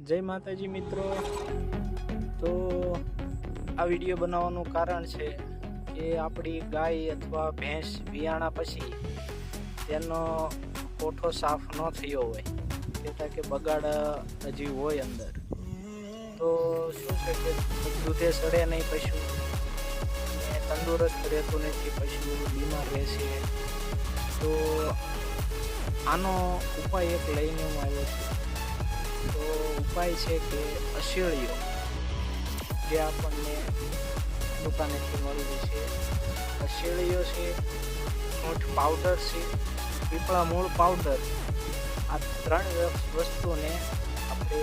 જય માતાજી મિત્રો. તો આ વીડિયો બનાવવાનું કારણ છે કે આપણી ગાય અથવા ભેંસ વિયાણા પછી તેનો કોઠો સાફ ન થયો હોય કહેતા કે બગાડ હજી હોય અંદર. તો શું છે કે દૂધે સડે નહીં પશુ. તંદુરસ્ત રહેતું નથી પશુ, બીમાર રહેશે. તો આનો ઉપાય એક લઈને હું આવ્યો છું. તો ઉપાય છે કે અશેળીઓ જે આપણને દુકાનેથી મળી જશે અશેળીઓ છે ઊંઠ પાવડર છે, પીપળા મૂળ પાવડર આ ત્રણ વસ્તુને આપણે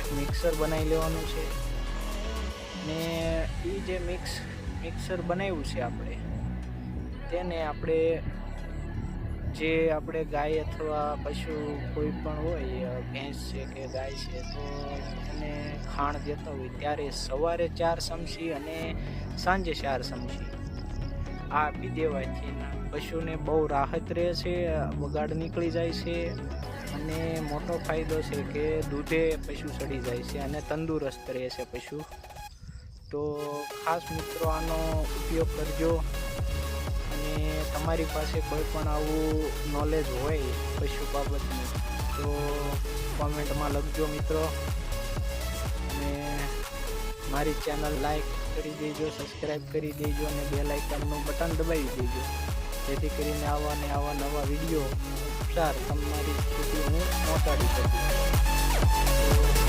એક મિક્સર બનાવી લેવાનું છે. ને એ જે મિક્સ મિક્સર બનાવ્યું છે આપણે, તેને આપણે જે આપણે ગાય અથવા પશુ કોઈ પણ હોય ભેંસ છે કે ગાય છે, તો એને ખાણ દેતા હોય ત્યારે સવારે ચાર ચમચી અને સાંજે ચાર ચમચી આ આપી દેવાથી પશુને બહુ રાહત રહે છે બગાડ નીકળી જાય છે અને મોટો ફાયદો છે કે દૂધે પશુ ચડી જાય છે અને તંદુરસ્ત રહે છે પશુ. તો ખાસ મિત્રો આનો ઉપયોગ કરજો. અને તમારી પાસે કોઈ પણ આવું નોલેજ હોય પશુ બાબતનું, તો કોમેન્ટમાં લખજો મિત્રો. અને મારી ચેનલ લાઈક કરી દેજો સબસ્ક્રાઈબ કરી દેજો, અને બે લાઇકનનું બટન દબાવી દેજો. જેથી કરીને આવા ને આવા નવા વીડિયો ઉપચાર તમારી સુધી હું પહોંચાડી શકું.